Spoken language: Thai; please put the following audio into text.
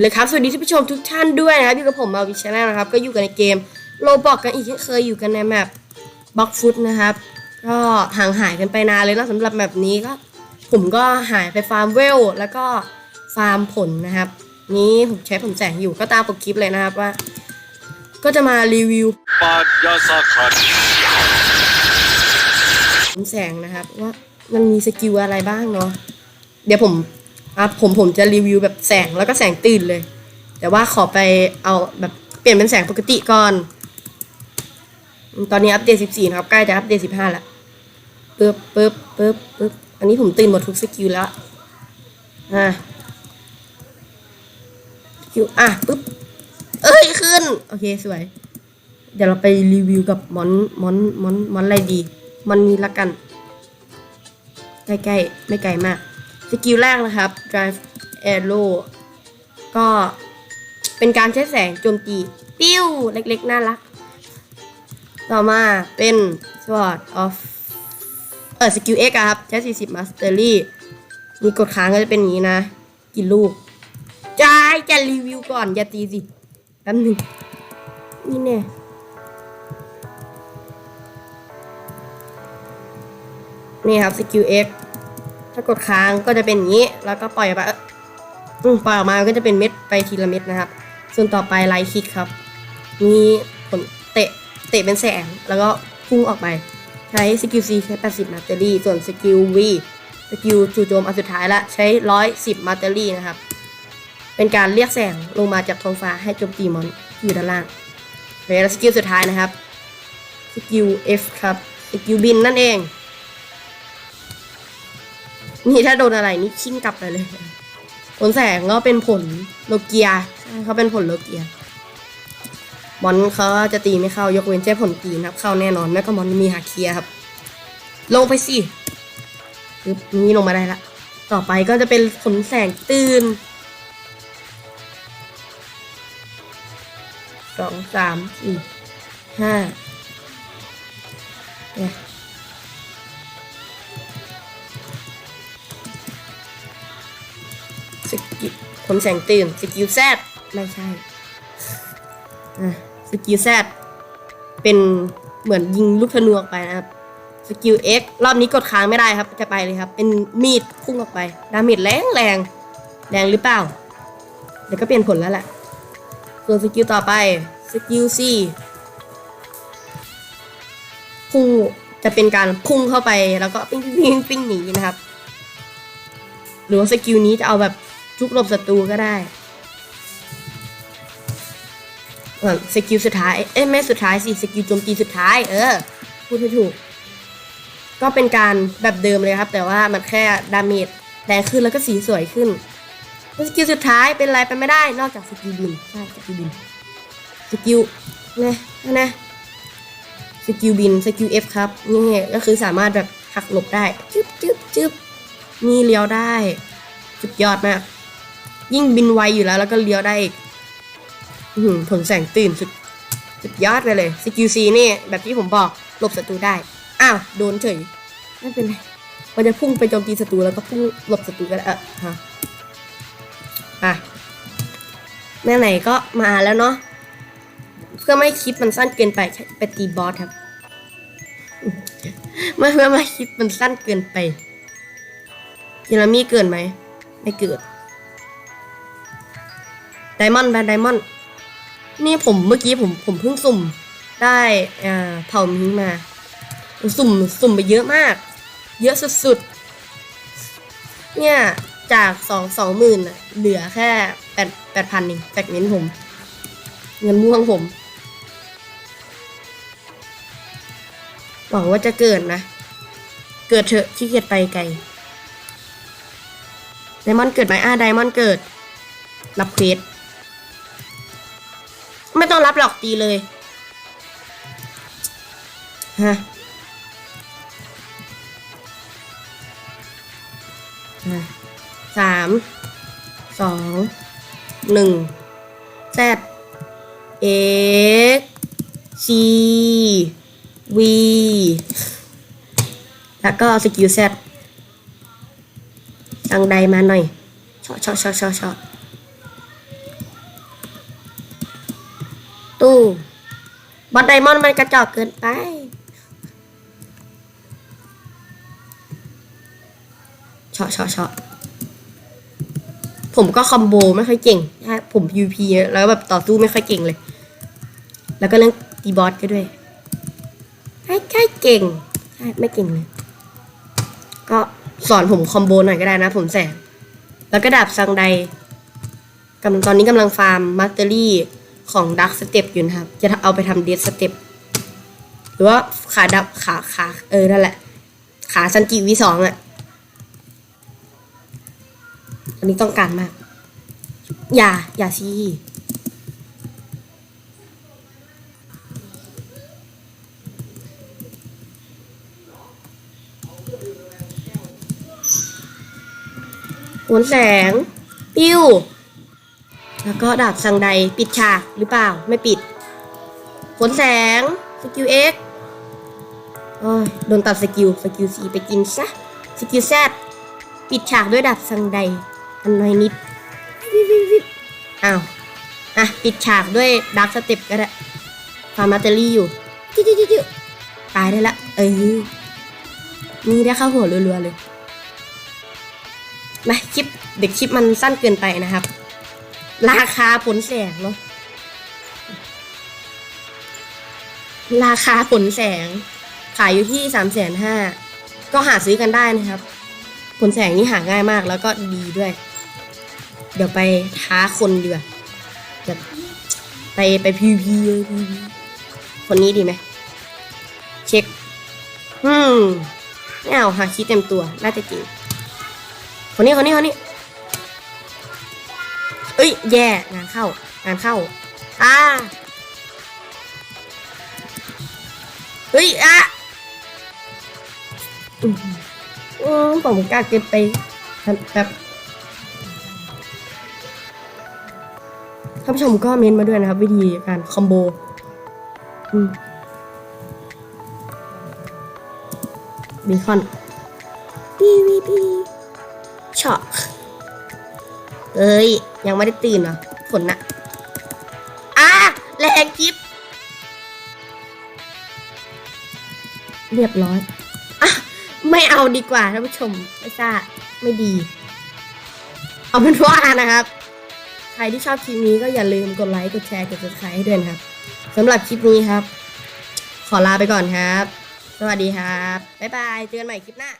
เลยครับ สวัสดีท่านผู้ชมทุกท่านด้วยนะครับอยู่กับผมมาวิชแนลนะครับ ก็อยู่กันในเกมโลบอกกันอีกเช่เคยอยู่กันในแมปบล็อกฟุตนะครับ ก็ห่างหายกันไปนานเลยนะสำหรับแมปนี้ก็ ผมก็หายไปฟาร์มเวล แล้วก็ฟาร์มผลนะครับ นี้ผมใช้ผลแสงอยู่ก็ตามปกคลิปเลยนะครับว่า ก็จะมารีวิวปาดยาสาขันผลแสงนะครับว่ามันมีสกิลอะไรบ้างเนาะเดี๋ยวผม อะผมผมจะรีวิวแบบแสงแล้วก็แสงตื่นเลย แต่ว่าขอไปเอาแบบเปลี่ยนเป็นแสงปกติก่อน ตอนนี้อัปเดต 14 นะครับ ใกล้จะอัปเดต 15 แล้วปึ๊บปึ๊บปึ๊บปึ๊บอันนี้ผมตื่นหมดทุกสกิลแล้วอะสกิลอะปึ๊บเอ้ยขึ้น โอเคสวย เดี๋ยวเราไปรีวิวกับมอนมอนมอนมอนอะไรดี มันนี้ละกัน ใกล้ๆ ไม่ไกลมาก สกิลแรกนะครับ drive arrow ก็เป็นการใช้แสงโจมตี ปิ้ว เล็กๆ น่ารัก ต่อมาเป็น sword of เออสกิล X อะครับ ใช้ 40 mastery มีกดค้างก็จะเป็นอย่างนี้นะ กี่ลูกจ้ายจะรีวิวก่อน อย่าตีสิแป๊บหนึงนี่เนี่ยนี่ครับสกิล X ถ้ากดค้างก็จะเป็นอย่างนี้ แล้วก็ปล่อยไปเอ้ยอืมปล่อยออกมาก็จะเป็นเม็ดไปทีละเม็ดนะครับ ส่วนต่อไปไลท์คิกครับ มีผลเตะเตะเป็นแสง แล้วก็พุ่งออกไป ใช้สกิล C ใช้ 80 มาเตอรี่ ส่วนสกิล V สกิลจู่โจมอันสุดท้ายละใช้ 110 มาเตอรี่นะครับ เป็นการเรียกแสงลงมาจากท้องฟ้าให้โจมตีมอนอยู่ด้านล่างแล้วสกิลสุดท้ายนะครับ สกิล F ครับ สกิลบินนั่นเอง นี่ถ้าโดนอะไรนี่ชิ่งกลับไปเลย ผลแสงก็เป็นผลโลเกียเขาเป็นผลโลเกียมอนเขาจะตีไม่เข้ายกเว้นใช้ผลตีนครับเข้าแน่นอนแม้ก็มอนมีหาเคียครับ ลงไปสิปึ๊บนี่ลงมาได้ละต่อไปก็จะเป็นผลแสงตื่นสองสามสี่ห้า สกิลผลแสงตื่นสกิลแซดไม่ใช่อะสกิลแซดเป็นเหมือนยิงลูกธนูออกไปนะครับสกิล X รอบนี้กดค้างไม่ได้ครับจะไปเลยครับ เป็นมีดพุ่งออกไปดาเมจแรงแรงแรงหรือเปล่าเดี๋ยวก็เปลี่ยนผลแล้วแหละส่วนสกิลต่อไปสกิล C พุ่งจะเป็นการพุ่งเข้าไปแล้วก็ปิ้งปิ้งปิ้งหนีนะครับ หรือว่าสกิลนี้จะเอาแบบ ทุกลบศัตรูก็ได้สกิลสุดท้าย เอ้ยไม่สุดท้ายสิ สกิลโจมตีสุดท้าย เออ พูดไม่ถูก ก็เป็นการแบบเดิมเลยครับ แต่ว่ามันแค่ดาเมจแรงขึ้นแล้วก็สีสวยขึ้น สกิลสุดท้ายเป็นอะไรไปไม่ได้ นอกจากสกิลบิน ใช่ สกิลบิน สกิลเนี่ยนะสกิลบิน สกิลเอฟครับ นี่ก็คือสามารถแบบหักหลบได้ จึ๊บจึ๊บจึ๊บนี่เลี้ยวได้ สุดยอดมาก ยิ่งบินไวอยู่แล้ว แล้วก็เลี้ยวได้อีกหือผลแสงตื่นสุดสุดยอดไปเลยสกิลซีนี่ แบบที่ผมบอกหลบศัตรูได้ อ้าว โดนเฉย ไม่เป็นไร มันจะพุ่งไปโจมตีศัตรูแล้วก็พุ่งหลบศัตรูก็ได้เออฮะอะไหนๆก็มาแล้วเนาะเพื่อไม่ให้คลิปมันสั้นเกินไปไปตีบอสครับเมื่อเพื่อไม่คลิปมันสั้นเกินไปเยลามีเกินไหม ไม่เกิด ไดมอนด์แบนไดมอนด์นี่ผมเมื่อกี้ผมผมเพิ่งสุ่มได้อ่าเผ่ามิงมา สุ่มสุ่มไปเยอะมาก เยอะสุดๆ เนี่ยจากสองสองหมื่นเหลือแค่แปดแปดพันเองจากเน้นผม เงินม่วงผม หวังว่าจะเกิดนะ เกิดเถอะขี้เกียจไปไกลไดมอนด์เกิดไหมอ่าไดมอนด์เกิด รับเควส ไม่ต้องรับหรอกตีเลยฮะสามสองหนึ่ง Z X C V แล้วก็สกิล Z สั่งใดมาหน่อยชอชอชอชอชอ ตู้บอสไดมอนด์มันกระจอกเกินไปเชาะเชาะเชาะผมก็คอมโบไม่ค่อยเก่งใช่ผม PVP เยอะแล้วแบบต่อสู้ไม่ค่อยเก่งเลย แล้วก็เรื่องตีบอสก็ด้วยไม่ค่อยเก่งใช่ไม่เก่งเลย ก็สอนผมคอมโบหน่อยก็ได้นะ ผมแสงแล้วก็ดาบซังไดกำลังตอนนี้กำลังฟาร์มมาสเตอรี่ ของดักสเต็ปอยู่นะครับ จะเอาไปทำเดสสเต็ปหรือว่าขาดับขาขาเออนั่นแหละ ขาซันจิวีสองอะอันนี้ต้องการมาก อย่า อย่าซีหวนแสง ปิ้ว แล้วก็ดาบสังใดปิดฉากหรือเปล่าไม่ปิดขนแสงสกิลเอ็กโอ้ยโดนตัดสกิลสกิลสีไปกินซะสกิลแซดปิดฉากด้วยดาบสังใดอันน้อยนิดวิวิวิอ้าวอะปิดฉากด้วยดาร์คสเต็ปก็ได้ฟาร์มาเตอรี่อยู่จิ้วจิ้วจิ้วจิ้วตายได้ละเออนี่ได้เข้าหัวรัวๆเลยมาคลิปเด็กคลิปมันสั้นเกินไปนะครับ ราคาผลแสงเนาะราคาผลแสง ขายอยู่ที่สามแสนห้าก็หาซื้อกันได้นะครับ ผลแสงนี่หาง่ายมากแล้วก็ดีด้วย เดี๋ยวไปท้าคนดีกว่าแบบไปไปพีพีเลยพีพีคนนี้ดีไหมเช็คอืมไม่เอาหาคิดเต็มตัว น่าจะจริงคนนี้คนนี้คนนี้ เอ้ย แย่ งานเข้า งานเข้า อ่า เฮ้ย อะอืมผมกล้าเกินไปแบบท่านผู้ชมก็เม้นมาด้วยนะครับ วิธีการคอมโบอืมบีคอนบีบีบีช็อก เอ้ย ยังไม่ได้ตื่นเหรอฝนนะอะแรงกิฟเรียบร้อยอะไม่เอาดีกว่าท่านผู้ชมไม่ซ่าไม่ดี เอาเป็นว่านะครับ ใครที่ชอบคลิปนี้ก็อย่าลืมกดไลค์ กดแชร์ กด subscribe ให้ด้วยนะครับสำหรับคลิปนี้ครับ ขอลาไปก่อนครับ สวัสดีครับ บ๊ายบาย เจอกันใหม่คลิปหน้า